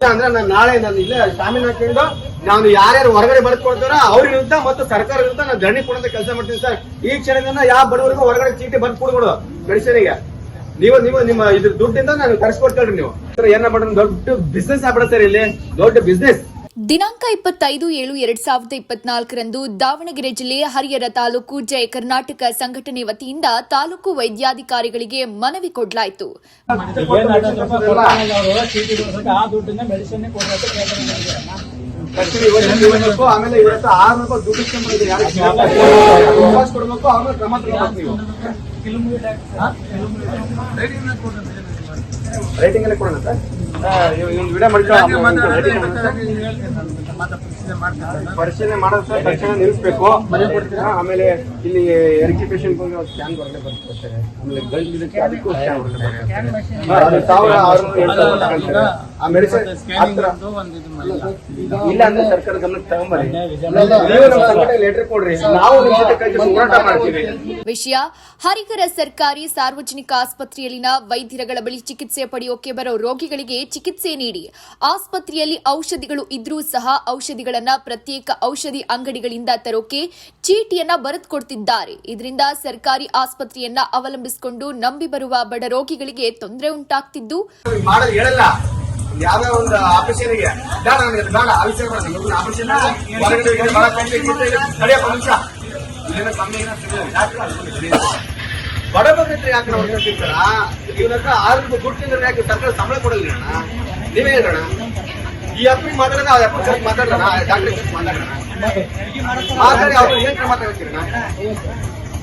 ಅಂದ್ರೆ ನಾನು ನಾಳೆ ನಾನು ಇಲ್ಲೇ ಜಾಮೀನು ಹಾಕೊಂಡು ನಾನು ಯಾರ್ಯಾರು ಹೊರಗಡೆ ಬರ್ಕೊಡ್ತಾರೋ ಅವ್ರ ವಿರುದ್ಧ ಮತ್ತು ಸರ್ಕಾರ ವಿರುದ್ಧ ನಾನು ಧರಣಿ ಕೊಡುವಂತ ಕೆಲಸ ಮಾಡ್ತೀನಿ ಸರ್. ಈ ಕ್ಷಣದಿಂದ ಯಾವ ಬಡವರಿಗೂ ಹೊರಗಡೆ ಚೀಟಿ ಬಂದು ಕೊಡ್ಬೋದು ಮೆಡಿಸಿನಿಗೆ. ನೀವು ನೀವು ನಿಮ್ಮ ಇದ್ರ ದುಡ್ಡಿಂದ ನಾನು ತರಿಸ್ಕೊಡ್ತೇಳ್ರಿ ನೀವು. ಸರ್, ಏನ ದೊಡ್ಡ ಬಿಸ್ನೆಸ್ ಆಗ್ಬಿಡ ಸರ್ ಇಲ್ಲಿ. ದೊಡ್ಡ ಬಿಸ್ನೆಸ್ ದಿನಾಂಕ ಇಪ್ಪತ್ತೈದು ಏಳು ಎರಡ್ ಸಾವಿರದ ಇಪ್ಪತ್ನಾಲ್ಕರಂದು ದಾವಣಗೆರೆ ಜಿಲ್ಲೆ ಹರಿಹರ ತಾಲೂಕು ಜಯ ಕರ್ನಾಟಕ ಸಂಘಟನೆ ವತಿಯಿಂದ ತಾಲೂಕು ವೈದ್ಯಾಧಿಕಾರಿಗಳಿಗೆ ಮನವಿ ಕೊಡಲಾಯಿತು. ರೇಟಿಂಗ್ ವಿಡಿಯೋ ಪರಿಶೀಲನೆ ಮಾಡೋದು ಸರ್ ತಕ್ಷಣ ನಿಲ್ಲಿಸ್ಬೇಕು. ಆಮೇಲೆ ಇಲ್ಲಿ ಎರಿಕೆ ಪೇಷಂಟ್ ಸ್ಕ್ಯಾನ್ ಹೊರಗಡೆ ಬರ್ತಾರೆ ಆಮೇಲೆ ಗಂಟು ಇದಕ್ಕೆ ಅದಕ್ಕೂ ಸ್ಕ್ಯಾನ್ ಹೊರಗಡೆ ಬರುತ್ತೆ. ಹಾ, ಅದು ಸಾವಿರ ಆರುನೂರು ಏಳ್ನೂರು ರೂಪಾಯಿ ತಗೊಂತಾರೆ. ಆ ಮೆಡಿಸಿನ್ ಇಲ್ಲ ಅಂದ್ರೆ ಸರ್ಕಾರ ಗಮನಕ್ಕೆ ತಗೊಂಬರಿ ನೀವು ನಮ್ಮ ಸಂಘಟನೆ ಲೆಟರ್ ಕೊಡ್ರಿ. ನಾವು ನಿಮ್ಮ ಜೊತೆ ಕೈ ಜೋಡಿಸಿ ಹೋರಾಟ ಮಾಡ್ತೀವಿ. ವಿಷಯ ಹರಿಹರ ಸರ್ಕಾರಿ ಸಾರ್ವಜನಿಕ ಆಸ್ಪತ್ರೆಯಲ್ಲಿನ ವೈದ್ಯರಗಳ ಬಳಿ ಚಿಕಿತ್ಸೆ ಪಡೆಯೋಕೆ ಬರೋ ರೋಗಿಗಳಿಗೆ ಚಿಕಿತ್ಸೆ ನೀಡಿ. ಆಸ್ಪತ್ರೆಯಲ್ಲಿ ಔಷಧಿಗಳು ಇದ್ರೂ ಸಹ ಔಷಧಿಗಳನ್ನ ಪ್ರತ್ಯೇಕ ಔಷಧಿ ಅಂಗಡಿಗಳಿಂದ ತರೋಕೆ ಚೀಟಿಯನ್ನ ಬರೆದುಕೊಡ್ತಿದ್ದಾರೆ. ಇದರಿಂದ ಸರ್ಕಾರಿ ಆಸ್ಪತ್ರೆಯನ್ನ ಅವಲಂಬಿಸಿಕೊಂಡು ನಂಬಿ ಬರುವ ಬಡ ರೋಗಿಗಳಿಗೆ ತೊಂದರೆ ಉಂಟಾಗ್ತಿದ್ದು. ಯಾವ್ದೋ ಒಂದು. ಯಾಕೆ ನಾವು ಹೇಳ್ತಿರ್ತಾರ ಇವನ ಹತ್ರ ಆರು ತಿಂದ್ರೆ ಯಾಕೆ ಸರ್ಕಾರ ಸಂಬಳ ಕೊಡಲಿಲ್ಲ ನೀವೇ ಹೇಳೋಣ? ಈ ಅಪ್ಪಿಗೆ ಮಾತಾಡೋಣ ಆ ಅಪ್ಪ ಸರಿ ಮಾತಾಡೋಣ ಡಾಕ್ಟರ್ ಮಾತಾಡೋಣ ಮಾತಾಡಿ ಅವ್ರು ಏನ್ ಕ್ರಮ ತಗೋತೀರಣ್ಣ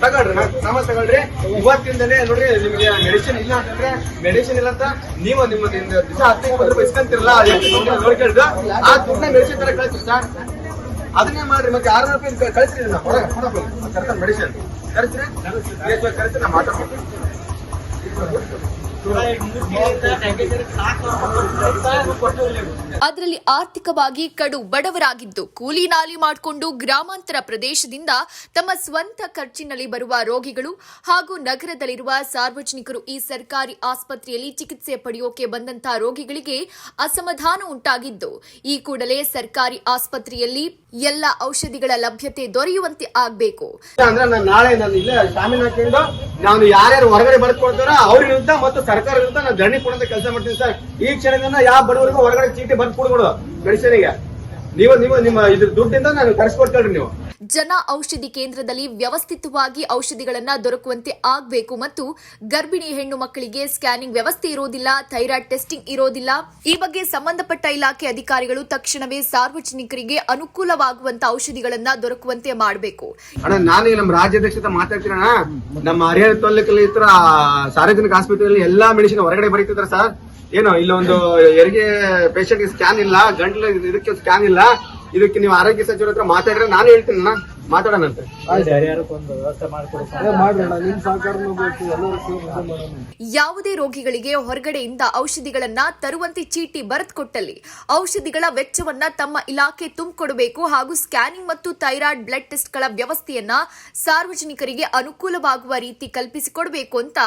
ತಗೊಳ್ರಿ ಕ್ರಮ ತಗೊಳ್ರಿ. ಇವತ್ತಿಂದಲೇ ನೋಡ್ರಿ, ನಿಮಗೆ ಮೆಡಿಸಿನ್ ಇಲ್ಲ ಅಂತಂದ್ರೆ ಮೆಡಿಸಿನ್ ಇಲ್ಲ ಅಂತ ನೀವು ನಿಮ್ಮ ದಿವಸ ಹತ್ತು ಇಪ್ಪತ್ತು ರೂಪಾಯಿ ಇಸ್ಕೊಂತಿರಲ್ಲ, ಆ ದುಡ್ಡನ್ನ ಮೆಡಿಸಿನ್ ತರ ಕಳಿಸಿ ಸರ್. ಅದನ್ನೇ ಮಾಡ್ರಿ, ಮತ್ತೆ ಆರ್ನೂರು ರೂಪಾಯಿ ಕಳಿಸ್ರಿ ನಾ ಹೊರಗೆ ಕರ್ಕೊಂಡು ಮೆಡಿಸಿನ್ ಕಳಿಸ್ರಿ ಕಳಿಸ್ರಿ ನಾ ಮಾತಾಡ್ಬೇಕು ಅದರಲ್ಲಿ ಆರ್ಥಿಕವಾಗಿ ಕಡು ಬಡವರಾಗಿದ್ದು ಕೂಲಿ ನಾಲಿ ಮಾಡಿಕೊಂಡು ಗ್ರಾಮಾಂತರ ಪ್ರದೇಶದಿಂದ ತಮ್ಮ ಸ್ವಂತ ಖರ್ಚಿನಲ್ಲಿ ಬರುವ ರೋಗಿಗಳು ಹಾಗೂ ನಗರದಲ್ಲಿರುವ ಸಾರ್ವಜನಿಕರು ಈ ಸರ್ಕಾರಿ ಆಸ್ಪತ್ರೆಯಲ್ಲಿ ಚಿಕಿತ್ಸೆ ಪಡೆಯೋಕೆ ಬಂದಂತಹ ರೋಗಿಗಳಿಗೆ ಅಸಮಾಧಾನ ಉಂಟಾಗಿದ್ದು, ಈ ಕೂಡಲೇ ಸರ್ಕಾರಿ ಆಸ್ಪತ್ರೆಯಲ್ಲಿ ಎಲ್ಲ ಔಷಧಿಗಳ ಲಭ್ಯತೆ ದೊರೆಯುವಂತೆ ಆಗಬೇಕು. ಅಂದ್ರೆ ನಾನು ನಾಳೆ ನಾನು ಇಲ್ಲೇ ಜಾಮೀನು ಹಾಕೊಂಡು ನಾನು ಯಾರ್ಯಾರು ಹೊರಗಡೆ ಬರ್ಕೊಡ್ತಾರೋ ಅವ್ರ ವಿರುದ್ಧ ಮತ್ತು ಸರ್ಕಾರ ವಿರುದ್ಧ ನಾನು ಧರಣಿ ಕೊಡಂತ ಕೆಲಸ ಮಾಡ್ತೀನಿ ಸರ್. ಈ ಕ್ಷಣದಿಂದ ಯಾವ ಬಡವರಿಗೂ ಹೊರಗಡೆ ಚೀಟಿ ಬಂದ್ ಕೊಡ್ಬೋದು ಮೆಡಿಸಿನಿಗೆ ನೀವು ನೀವು ನಿಮ್ಮ ಇದ್ರ ದುಡ್ಡಿಂದ ನಾನು ತರಿಸ್ಕೊಡ್ತೇಳ್ರಿ ನೀವು. ಜನ ಔಷಧಿ ಕೇಂದ್ರದಲ್ಲಿ ವ್ಯವಸ್ಥಿತವಾಗಿ ಔಷಧಿಗಳನ್ನ ದೊರಕುವಂತೆ ಆಗಬೇಕು ಮತ್ತು ಗರ್ಭಿಣಿ ಹೆಣ್ಣು ಮಕ್ಕಳಿಗೆ ಸ್ಕ್ಯಾನಿಂಗ್ ವ್ಯವಸ್ಥೆ ಇರೋದಿಲ್ಲ ಥೈರಾಯ್ಡ್ ಟೆಸ್ಟಿಂಗ್ ಇರೋದಿಲ್ಲ. ಈ ಬಗ್ಗೆ ಸಂಬಂಧಪಟ್ಟ ಇಲಾಖೆ ಅಧಿಕಾರಿಗಳು ತಕ್ಷಣವೇ ಸಾರ್ವಜನಿಕರಿಗೆ ಅನುಕೂಲವಾಗುವಂತ ಔಷಧಿಗಳನ್ನ ದೊರಕುವಂತೆ ಮಾಡಬೇಕು. ಅಣ್ಣ ನಾನು ನಮ್ಮ ರಾಜ್ಯಾಧ್ಯಕ್ಷ ಹತ್ರ ಮಾತಾಡ್ತೀನಣ್ಣ ನಮ್ಮ ಹರಿಹರ ತಾಲೂಕಲ್ಲಿ ಸಾರ್ವಜನಿಕ ಆಸ್ಪತ್ರೆಯಲ್ಲಿ ಎಲ್ಲಾ ಮೆಡಿಸಿನ್ ಹೊರಗಡೆ ಬರೀತಿದ್ರ ಸರ್. ಏನು ಇಲ್ಲೊಂದು ಹೆರಿಗೆ ಪೇಷಂಟ್ ಸ್ಕ್ಯಾನ್ ಇಲ್ಲ ಗಂಟ್ಲ ಇದಕ್ಕೆ ಸ್ಕ್ಯಾನ್ ಇಲ್ಲ. ಇದಕ್ಕೆ ನೀವು ಆರೋಗ್ಯ ಸಚಿವರ ಹತ್ರ ಮಾತಾಡಿದ್ರೆ ನಾನು ಹೇಳ್ತೀನಿ ಅಣ್ಣ. ಮಾತಾಡೋಣಂತೆ ಯಾವುದೇ ರೋಗಿಗಳಿಗೆ ಹೊರಗಡೆಯಿಂದ ಔಷಧಿಗಳನ್ನ ತರುವಂತೆ ಚೀಟಿ ಬರೆದುಕೊಟ್ಟಲ್ಲಿ ಔಷಧಿಗಳ ವೆಚ್ಚವನ್ನ ತಮ್ಮ ಇಲಾಖೆ ತುಂಬಿಕೊಡಬೇಕು ಹಾಗೂ ಸ್ಕ್ಯಾನಿಂಗ್ ಮತ್ತು ಥೈರಾಯ್ಡ್ ಬ್ಲಡ್ ಟೆಸ್ಟ್ಗಳ ವ್ಯವಸ್ಥೆಯನ್ನ ಸಾರ್ವಜನಿಕರಿಗೆ ಅನುಕೂಲವಾಗುವ ರೀತಿ ಕಲ್ಪಿಸಿಕೊಡಬೇಕು ಅಂತ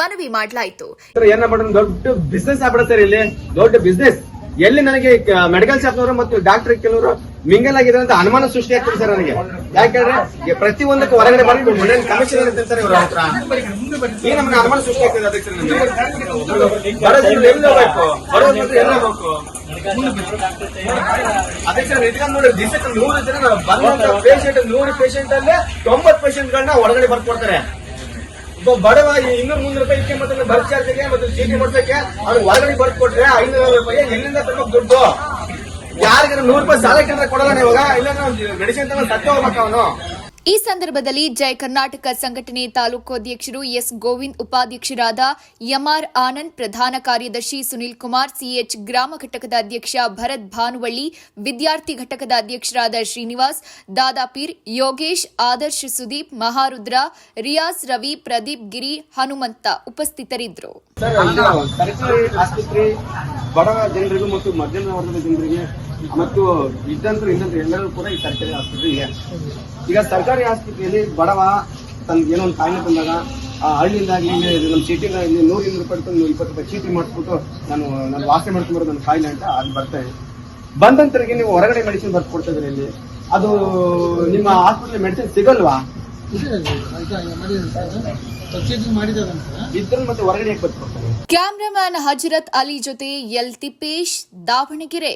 ಮನವಿ ಮಾಡಲಾಯಿತು. ಸರ್ ಏನ ಮಾಡೋಣ ದೊಡ್ಡ ಬಿಸ್ನೆಸ್ ಆಗ್ಬಿಡ ಸರ್ ಇಲ್ಲಿ. ದೊಡ್ಡ ಬಿಸ್ನೆಸ್ ಎಲ್ಲಿ ನನಗೆ ಮೆಡಿಕಲ್ ಶಾಪ್ನವರು ಮತ್ತು ಡಾಕ್ಟರ್ ಕೆಲವರು ಮಿಂಗಲ್ ಆಗಿದೆ ಅಂತ ಅನುಮಾನ ಸೃಷ್ಟಿ ಆಗ್ತದೆ ಸರ್ ನನಗೆ. ಯಾಕಂದ್ರೆ ಪ್ರತಿ ಪ್ರತಿಯೊಂದಕ್ಕೂ ಹೊರಗಡೆ ಒಳ್ಳೆ ಕಮಿಷನ್ ಸರ್ ಇವ್ರ ಹತ್ರ. ಈ ನಮ್ಗೆ ಅನುಮಾನ ಸೃಷ್ಟಿ ಆಗ್ತದೆ ಅದಕ್ಕೆ ಎಲ್ಲಿ ಹೋಗ್ಬೇಕು? ಹತ್ರ ಹೋಗ್ಬೇಕು? ಅದಕ್ಕೆ ಸರ್ ಇಟ್ಕೊಂಡು ನೋಡಿ, ದಿವಸಕ್ಕೆ ನೂರು ಜನ ಬಂದಂತ ಪೇಷಂಟ್ ನೂರು ಪೇಷಂಟ್ ಅಲ್ಲೇ ತೊಂಬತ್ತು ಪೇಷಂಟ್ ಗಳನ್ನ ಹೊರಗಡೆ ಬರ್ಕೊಡ್ತಾರೆ ಬಡವ ಈ ಇನ್ನೂರು ಮುನ್ನೂರು ರೂಪಾಯಿ ಇಕ್ಕೆ ಮತ್ತೆ ಬಸ್ ಚಾರ್ಜ್ಗೆ ಮತ್ತೆ ಚೀಟಿ ಮಾಡ್ಸಕ್ಕೆ ಅವ್ನಿಗೆ ಹೊರಗಡೆ ಬರ್ದು ಕೊಟ್ರೆ ಐನೂರು ರೂಪಾಯಿ ಎಲ್ಲಿಂದ ತರಬೇಕು ದುಡ್ಡು ಯಾರಿಗಾರ ನೂರು ರೂಪಾಯಿ ಸಾಲ ಕೇಂದ್ರ ಕೊಡಲ್ಲ ಇವಾಗ ಇಲ್ಲ ಮೆಡಿಸಿನ್ ತಗೊಂಡು ಸತ್ತು ಹೋಗ್ಬೇಕು ಅವನು ಈ ಸಂದರ್ಭದಲ್ಲಿ ಜಯ ಕರ್ನಾಟಕ ಸಂಘಟನೆ ತಾಲೂಕು ಅಧ್ಯಕ್ಷರು ಎಸ್ ಗೋವಿಂದ್ ಉಪಾಧ್ಯಕ್ಷರಾದ ಎಂಆರ್ ಆನಂದ್, ಪ್ರಧಾನ ಕಾರ್ಯದರ್ಶಿ ಸುನಿಲ್ ಕುಮಾರ್ ಸಿಎಚ್ ಗ್ರಾಮ ಘಟಕದ ಅಧ್ಯಕ್ಷ ಭರತ್ ಭಾನುವಳ್ಳಿ, ವಿದ್ಯಾರ್ಥಿ ಘಟಕದ ಅಧ್ಯಕ್ಷರಾದ ಶ್ರೀನಿವಾಸ್ ದಾದಾಪೀರ್ ಯೋಗೇಶ್, ಆದರ್ಶ್ ಸುದೀಪ್, ಮಹಾರುದ್ರ ರಿಯಾಸ್ ರವಿ, ಪ್ರದೀಪ್ ಗಿರಿ, ಹನುಮಂತ ಉಪಸ್ಥಿತರಿದ್ದರು. ಬಡ ಜನರಿಗೂ ಮತ್ತು ಮಧ್ಯಮ ವರ್ಗದ ಜನರಿಗೆ ಮತ್ತು ಇದ್ದಂತರು ಇದ್ದಂತರು ಎಲ್ಲರೂ ಕೂಡ ಈ ಸರ್ಕಾರಿ ಆಸ್ಪತ್ರೆ ಇದೆ. ಈಗ ಸರ್ಕಾರಿ ಆಸ್ಪತ್ರೆಯಲ್ಲಿ ಬಡವ ತನ್ಗೆ ಏನೋ ಒಂದು ಕಾಯಿಲೆ ಬಂದಾಗ ಆ ಇಲ್ಲಿ ನಮ್ಮ ಚೀಟಿನ ಇಲ್ಲಿ ನೂರು ಇನ್ನೂರು ರೂಪಾಯಿ ತಂದು ಇಪ್ಪತ್ತು ರೂಪಾಯಿ ಚೀಟಿ ಮಾಡಿಸ್ಬಿಟ್ಟು ನಾನು ನಾನು ವಾಸನೆ ಮಾಡ್ಕೊಂಡ್ಬರೋದು ನನ್ನ ಕಾಯಿಲೆ ಅಂತ ಅದು ಬರ್ತೇನೆ ಬಂದಂತರಿಗೆ ನೀವು ಹೊರಗಡೆ ಮೆಡಿಸಿನ್ ಬರ್ದು ಕೊಡ್ತಿದ್ರಿ ಇಲ್ಲಿ ಅದು ನಿಮ್ಮ ಆಸ್ಪತ್ರೆ ಮೆಡಿಸಿನ್ ಸಿಗಲ್ವಾ? ಕ್ಯಾಮ್ರಾಮ್ಯಾನ್ ಹಜರತ್ ಅಲಿ ಜೊತೆ ಎಲ್ ತಿಪ್ಪೇಶ್ ದಾವಣಗೆರೆ.